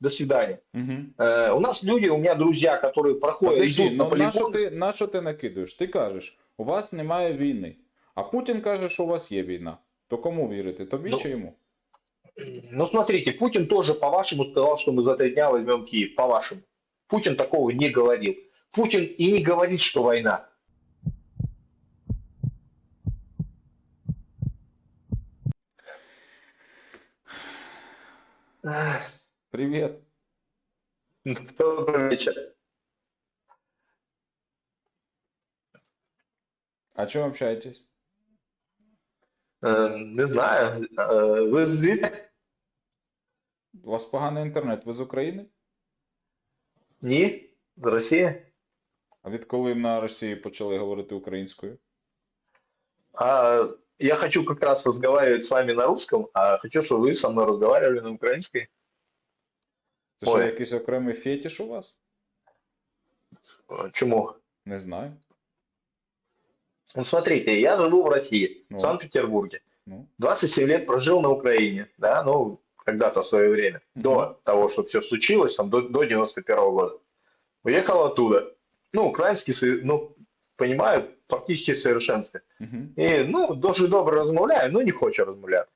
до свидания. Угу. Э, у нас люди, у меня друзья, которые проходят, Подожди, идут на ну на що полигон. ти, на що ти накидуєш? Ти кажеш, у вас немає війни. А Путін каже, що у вас є війна. То кому вірити? Тобі Ну, чи йому? Ну, смотрите, Путин тоже по-вашему сказал, что мы за три дня возьмем Киев. По-вашему. Путин такого не говорил. Путин и не говорит, что война. Ах, Привіт. Добрый вечер. А чому общаєтесь? Э, Не знаю. Э, Вы звідки? У вас поганий інтернет, ви з України? Ні? З Росії? А відколи на Росії почали говорити українською? А я хочу как раз разговаривать с вами на русском, а хочу, чтобы вы со мной разговаривали на украинской. Це що, Ой. якийсь окремий фетиш у вас? Э, Чему? Не знаю. Ну, смотрите, я живу в России, Ну. в Санкт-Петербурге. Ну. 27 лет прожил на Украине, да, ну, когда-то в свое время, Мгм. до того, что все случилось, там, до, до 91 года. Уехал оттуда. Ну, украинский, ну, понимаю, практически в совершенстве. Угу. И, ну, дуже добре розмовляю, но не хочу размовлять.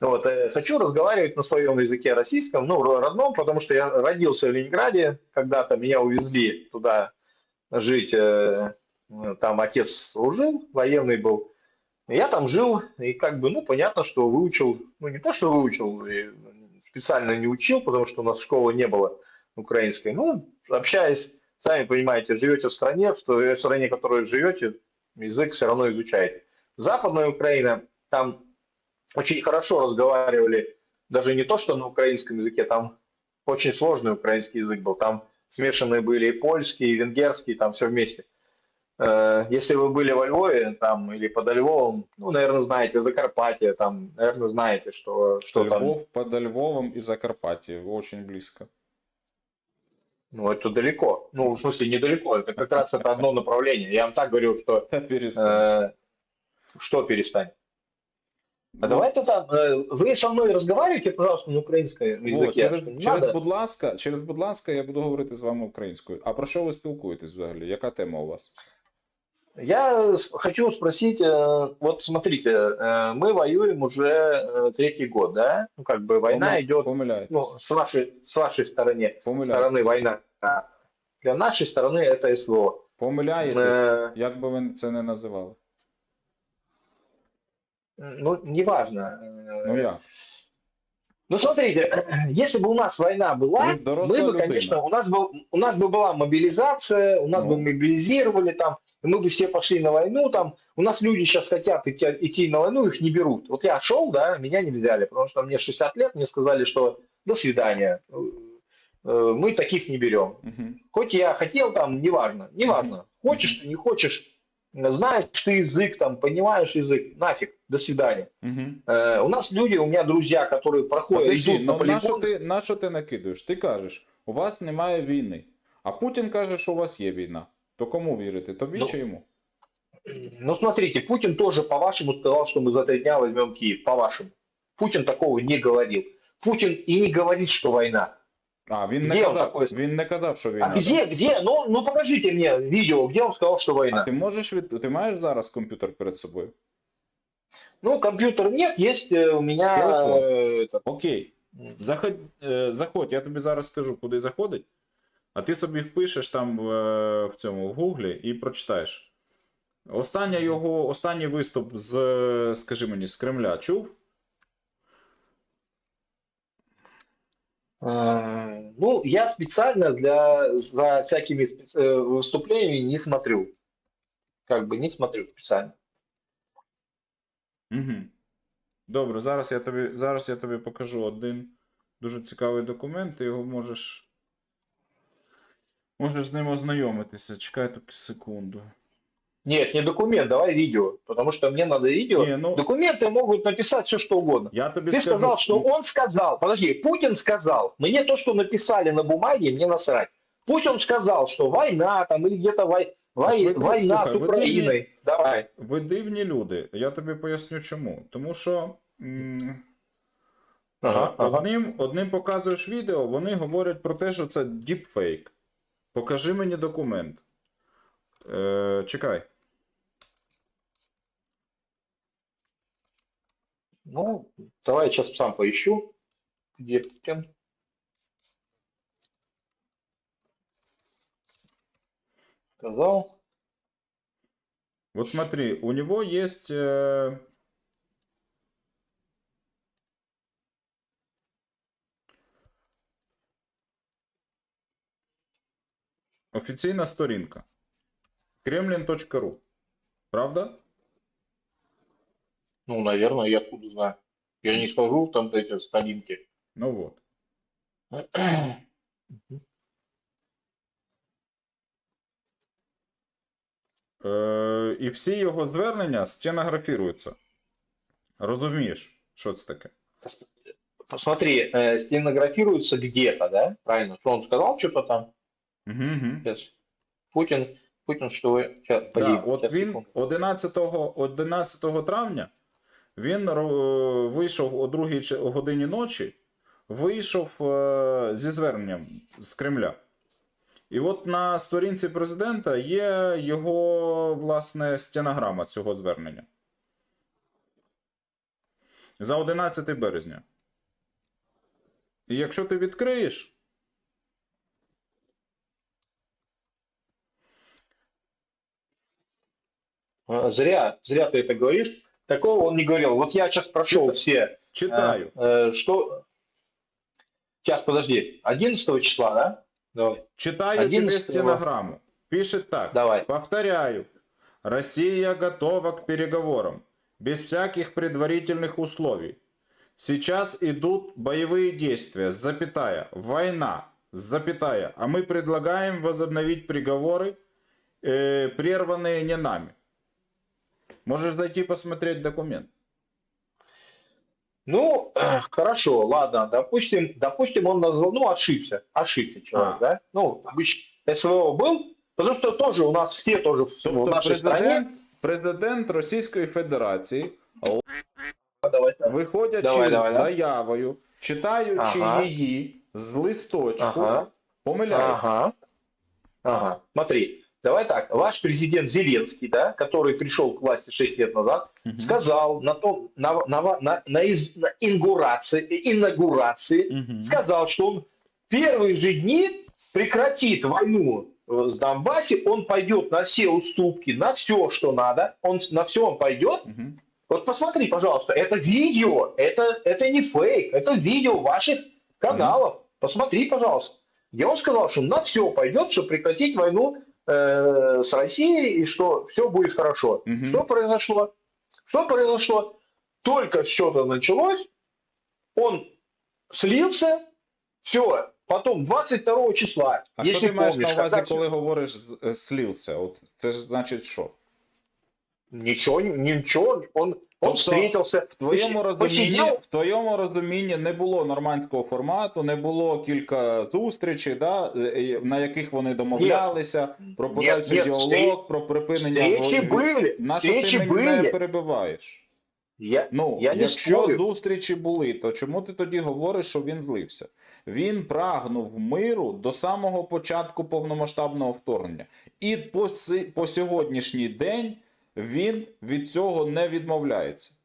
Вот, э, хочу разговаривать на своем языке российском, ну, ро- родном, потому что я родился в Ленинграде, когда-то меня увезли туда жить, э, там отец служил, военный был. Я там жил, и как бы, ну, понятно, что выучил, ну, не то, что выучил, специально не учил, потому что у нас школы не было украинской. Ну, общаясь, сами понимаете, живете в стране, в той стране, в которой живете, язык все равно изучаете. Западная Украина, там очень хорошо разговаривали, даже не то, что на украинском языке, там очень сложный украинский язык был, там смешанные были и польский, и венгерский, там все вместе. Э, Если вы были во Львове там, или под Львовом, ну, наверное, знаете, Закарпатье, там, наверное, знаете, что, что там, Львов под Львовом і Закарпаття. Очень близько. ну, это далеко. Ну, в смысле, недалеко, это как раз это одно направление. Я вам так говорю, что Та перестань. э, что перестань. А Ну, давайте там, э, вы со мной разговариваете, пожалуйста, на украинском О, языке. через, Не через, надо. будь ласка, через, будь ласка, я буду говорити з вами українською. А про що ви спілкуєтесь взагалі? Яка тема у вас? Я с- хочу спросить, э, вот смотрите, э, мы воюем уже э, третий год, да? Ну, как бы война Помил- идет, Помиляєтесь. ну, с вашей, с вашей стороны, Помиляєтесь. стороны война. А Для нашей стороны это СВО. Помиляєтесь, Э, як би ви це не називали. Ну, неважно. Э, Ну як? Ну, смотрите, если бы у нас война была, мы бы, людина. конечно, у нас, бы, у нас бы была мобилизация, у нас Ну. бы мобилизировали там, мы бы все пошли на войну там. У нас люди сейчас хотят идти, идти на войну, их не берут. Вот я шел, да, меня не взяли, потому что мне 60 лет, мне сказали, что до свидания, Э, мы таких не берем. Угу. Хоть я хотел там, неважно, неважно. Хочешь ты, не хочешь, знаешь ты язык там, понимаешь язык, нафиг, до свидания. Угу. Э, у нас люди, у меня друзья, которые проходят, Подожди, идут на ну на що, полигон, ти, на що ти накидуєш? Ти кажеш, у вас немає війни. А Путін каже, що у вас є війна. То кому вірити? Тобі Ну, чи йому? Ну, смотрите, Путин тоже по-вашему сказал, что мы за три дня возьмем Киев. По-вашему. Путин такого не говорил. Путин и не говорит, что война. А, він не Де он казав, такой? він не казав, що війна. А где, где? Ну, ну, покажите мне видео, где он сказал, что А война. ти можеш від... ти маєш зараз комп'ютер перед собою? Ну, компьютер нет, есть э, у меня... Телефон. э, это, Окей. м, Заходь, е, заходь, я тобі зараз скажу, куди заходить. А ти собі впишеш там в, в цьому в Гуглі і прочитаєш. Остання його, останній виступ з, скажи мені, з Кремля чув? э, ну, я специально для, за всякими спец- э, выступлениями не смотрю. Как бы не смотрю специально. Угу. Добре, зараз я тобі, зараз я тобі покажу один дуже цікавий документ, ти його можеш. Можеш з ним ознайомитися. Чекай тільки секунду. Нет, не документ, давай видео. Потому что мне надо видео. Ні, ну, Документы могут написать все, что угодно. я тобі Ты скажу. сказал, что он сказал, подожди, Путин сказал, мне то, что написали на бумаге, мне насрать. Путин сказал, что война там или где-то вой, вой- Так вы- война слушай, с вы Украиной. Давай. Ви дивні люди. Я тобі поясню чому. Тому що м, Ага, ага. Одним, одним показуєш відео, вони говорять про те, що це діпфейк. Покажи мені документ. Е, чекай. Ну, давай я сейчас сам поищу. Где Путин? Сказал. Вот смотри, у него есть... э, Офіційна сторінка. Kremlin.ru. Правда? Ну, наверное, я откуда знаю. Я не скажу там эти сталинки. Ну вот. Е, і всі його звернення стенографіруються. Розумієш, що це таке? Посмотри, э, стенографируется где-то, да? Правильно? Что он сказал что-то там? Угу, угу. Сейчас. Путин, Путин, что вы... Сейчас, Да, подожди, от сейчас, він секунду. 11, 11 травня він вийшов о 2 чи- годині ночі, вийшов е, зі зверненням з Кремля. І от на сторінці президента є його власне стенограма цього звернення. За 11 березня. І якщо ти відкриєш, Зря, зря ты это говоришь. Такого он не говорил. Вот я сейчас прошел все читаю. Э, что... Сейчас, подожди. 11 числа, да? Давай. Читаю тебе 11-го. стенограмму. Пишет так. Давай. Повторяю. Россия готова к переговорам. Без всяких предварительных условий. Сейчас идут боевые действия, запятая, война, запятая. А мы предлагаем возобновить переговоры, э, прерванные не нами. Можешь зайти посмотреть документ. Ну, э, хорошо, ладно. Допустим, допустим, он назвал, ну, ошибся. Ошибся человек, А. да? Ну, обычно СВО был, потому что тоже у нас все тоже в, в Тобто нашей стране. президент, президент Російської Федерації Давай, виходячи Давай, давай, з да. заявою, читаючи Ага. її з листочку, Ага. помиляється. Ага. Ага. Смотри, давай так. Ваш президент Зеленский, да, который пришел к власти 6 лет назад, Мгм. сказал на, том, на, на, на, на, из- на ингурации, инаугурации, Мгм. сказал, что он первые же дни прекратит войну э, с Донбассе, он пойдет на все уступки, на все, что надо, он на все он пойдет. Мгм. Вот посмотри, пожалуйста, это видео, это, это не фейк, это видео ваших каналов. Посмотри, пожалуйста, где он сказал, что на все пойдет, чтобы прекратить войну э, с Россией и что все будет хорошо. Угу. Что произошло? Что произошло? Только что-то началось, он слился, все, потом 22 числа, А що если ти маєш на увазі, когда коли говориш е, слівся? От це ж значить що? Ничего, ничего, он, он Тобто, встретился, В твоєму розумінні, в твоєму розумінні не було нормандського формату, не було кілька зустрічей, да, е, е, на яких вони домовлялися, про подальший діалог, про припинення війни. На що ти мене не перебиваєш? Я, Ну, Я якщо спорю. зустрічі були, то чому ти тоді говориш, що він злився? Він прагнув миру до самого початку повномасштабного вторгнення. І по, по сьогоднішній день він від цього не відмовляється.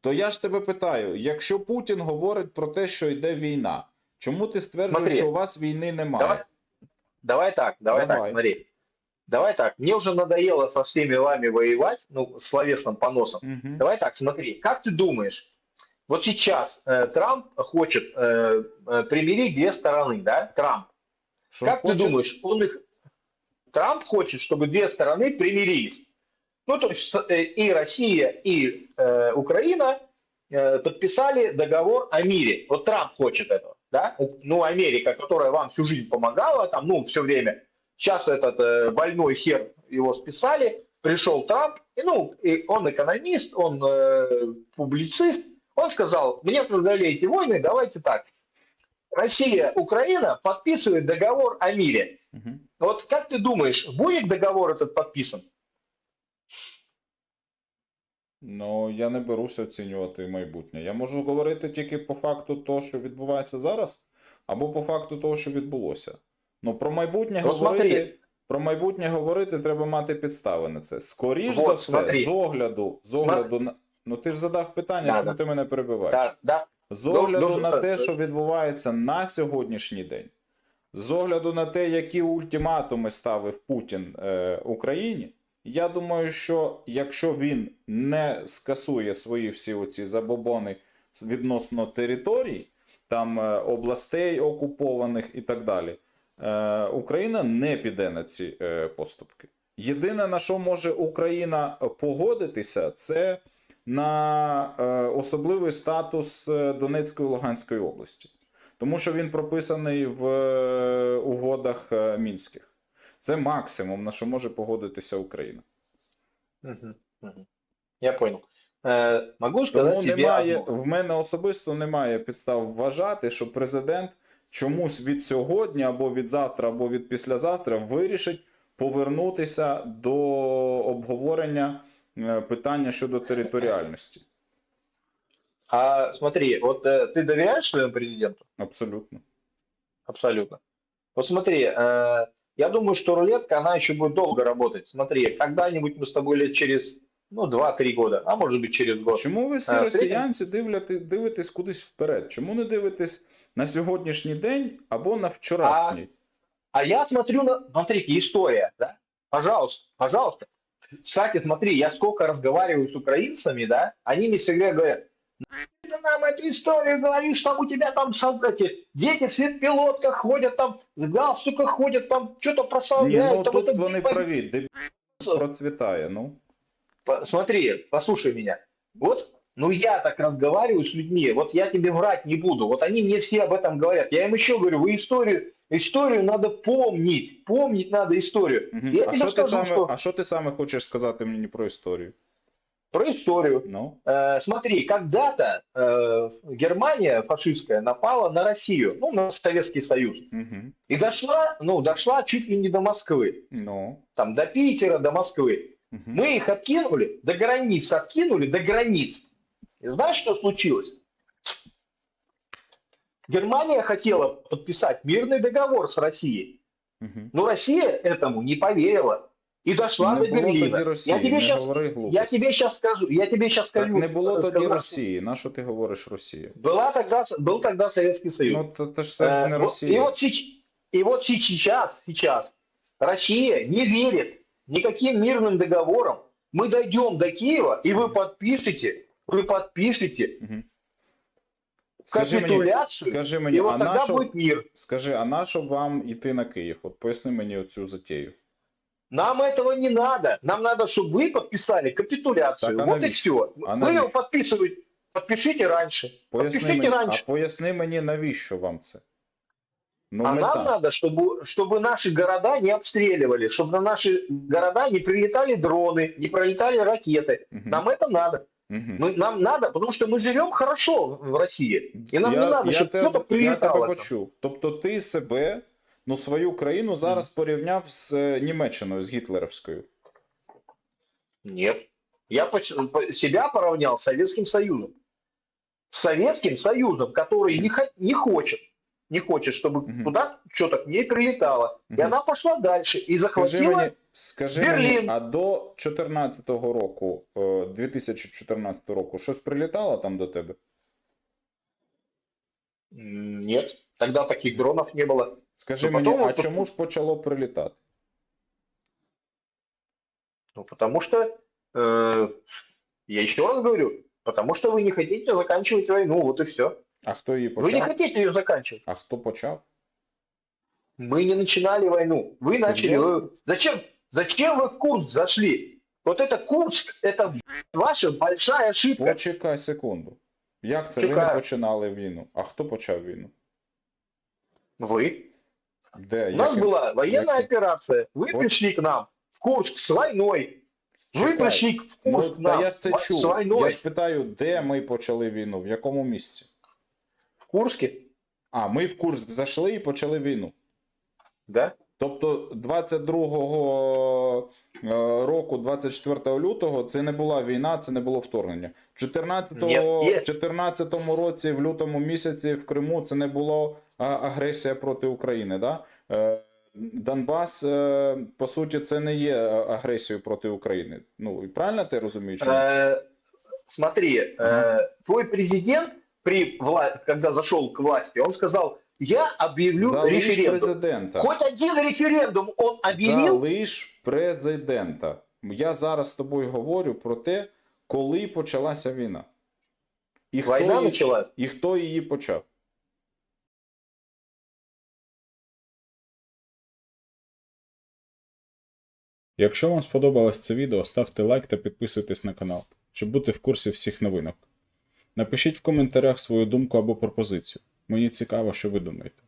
То я ж тебе питаю: якщо Путін говорить про те, що йде війна, чому ти стверджуєш, Смотри. що у вас війни немає? Давай, давай так, давай, Давай. так, смотри. Давай так, мне уже надоело со всеми вами воевать, ну, словесным поносом. Мгм. Давай так, смотри, как ты думаешь, вот сейчас э, Трамп хочет э, э, примирить две стороны, да? Трамп. Що как хоче- ты думаешь, он их... Трамп хочет, чтобы две стороны примирились. Ну, то есть э, и Россия, и э, Украина э, подписали договор о мире. Вот Трамп хочет этого, да? Ну, Америка, которая вам всю жизнь помогала, там, ну, все время. Сейчас этот э, больной хер его списали, пришел Трамп, и, ну, и он экономист, он э, публицист. Он сказал, мне продали эти войны, давайте так. Россия, Украина подписывает договор о мире. Мгм. Вот как ты думаешь, будет договор этот подписан? Ну, я не беруся оцінювати майбутнє. Я можу говорити тільки по факту того, що відбувається зараз, або по факту того, що відбулося. Ну, про майбутнє Ну, говорити. Про майбутнє говорити треба мати підстави на це. Скоріш Вот, за все, смотри. з огляду, з огляду на. Ну ти ж задав питання, Да, чому да. ти мене перебиваєш. Да, да. З огляду Дуже на так, те, так. що відбувається на сьогоднішній день, з огляду на те, які ультиматуми ставив Путін е, Україні, я думаю, що якщо він не скасує свої всі оці забобони відносно територій, там е, областей окупованих і так далі, е, Україна не піде на ці е, поступки. Єдине, на що може Україна погодитися, це на особливий статус Донецької Луганської області, тому що він прописаний в угодах мінських. Це максимум, на що може погодитися Україна. Мгм, мгм. Я понял. Э, могу сказать Тому тебе немає, одно. в мене особисто немає підстав вважати, що президент чомусь від сьогодні, або від завтра, або від післязавтра вирішить повернутися до обговорення е, питання щодо територіальності. А смотри, вот э, ты доверяешь своему президенту? Абсолютно. Абсолютно. Вот смотри, э, я думаю, что рулетка, она еще будет долго работать. Смотри, когда-нибудь мы с тобой лет через, ну, 2-3 года, а может быть через год. Чому ви всі А, росіянці дивляти, дивитесь кудись вперед? Чому не дивитесь на сьогоднішній день або на вчорашній? А я смотрю на, смотрите, история, да? Пожалуйста, пожалуйста. Кстати, смотри, я сколько разговариваю с украинцами, да, они мне всегда говорят, «Ну, ты нам эту историю говоришь, там у тебя там сам эти дети в светпилотках ходят, там в галстуках ходят, там что-то Ні, прославляют. ну там тут это вони типа- праві, де процвітає. Ну. По- Смотри, послушай меня. Вот, ну я так разговариваю с людьми, вот я тебе врать не буду. Вот они мне все об этом говорят. Я им еще говорю, вы историю, историю надо помнить, помнить надо историю. Мгм. Я А, тебе що ти скажу, саме, что а що ти саме хочеш сказати мені про історію? Про историю. Ну, Э, смотри, когда-то э, Германия фашистская напала на Россию, ну, на Советский Союз. угу. И дошла, ну, дошла чуть ли не до Москвы. ну, Там, до Питера, до Москвы. угу. Мы их откинули, до границ откинули, до границ. И знаешь, что случилось? Германия хотела подписать мирный договор с Россией, угу. но Россия этому не поверила и дошла Не до було Берлина. тоді Росії, я тебе не сейчас, говори я глупості. тебе сейчас скажу, я тебе сейчас Так скажу. не було тоді сказал, Росії. На що ти говориш Росія? Была тогда, был тогда Советский Союз. Ну, то, то ж це ж Э, не вот- и, Росія. вот сеч- и вот сейчас, сейчас Россия не верит никаким мирным договорам. Мы дойдем до Киева, и вы подпишете, вы подпишете Мгм. Скажи мені, капитуляцию, скажи и мені, а вот на тогда що, будет мир. скажи, а на що вам йти на Київ? От поясни мені оцю затею. Нам этого не надо. Нам надо, чтобы вы подписали капитуляцию. Так, а вот и навіщо? все. А вы навіщо? его подписываете. Подпишите раньше. Поясни Подпишите мені, раньше. а поясни мені, навіщо вам це? Ну, а мета. нам надо, чтобы, чтобы наши города не обстреливали, чтобы на наши города не прилетали дроны, не пролетали ракеты. Мгм. Нам это надо. Мгм. Мы, нам надо, потому что мы живем хорошо в России. И нам я, не надо, я чтобы тебе, кто-то я прилетал. тебе к нам. почув. Тобто ти себе, ну свою країну зараз порівняв з е, Німеччиною, з гітлерівською. Нет. Я по- по- себя поравнял с Советским Союзом. С Советским Союзом, который не, хо- не хочет, не хочет, чтобы Мгм. туда что-то к ней прилетало. И Мгм. она пошла дальше и Скажи захватила... мені, скажи Берлін. мені, а до 14-го року, е, 2014 року, щось прилітало там до тебе? М, Нет, тогда таких дронов не было. Скажи Ну, мені, потім а от- чому ж почало прилітати? Ну, потому что, э, я еще раз говорю, потому что вы не хотите заканчивать войну, вот и все. А хто її Вы не почав? хотите ее заканчивать. А хто почав? Мы не начинали войну. Вы Серьезно? начали. Вы- Зачем? Зачем вы в Курск зашли? Вот это Курск, это ваша большая ошибка. Почекай секунду. Як це ви не Чекаю. починали війну? А хто почав війну? Вы. Де? У нас Яким? была военная яким? операция. Вы Вот. пришли к нам в Курск с войной. Вы Чекай. пришли в Курск Ну, к та нам я ж це с чув. войной. Я ж питаю, де ми почали війну, в якому місці? В Курске, А, ми в Курск зайшли і почали війну. да? Тобто 22 е, року, 24 лютого, це не була війна, це не було вторгнення. В 14 Ні, є. 14 році, в лютому місяці в Криму це не було агресія проти України. Да? Е, Донбас, е, по суті, це не є е, агресією проти України. Ну, і правильно ти розумієш? смотри, твой президент, при вла... когда зашел к власти, он сказал, я объявлю Залиш референдум. президента. Хоть один референдум он объявил? Залиш президента. Я зараз з тобою говорю про те, коли почалася війна. І хто, Война її, началась? і хто її почав. Якщо вам сподобалось це відео, ставте лайк та підписуйтесь на канал, щоб бути в курсі всіх новинок. Напишіть в коментарях свою думку або пропозицію. Мені цікаво, що ви думаєте.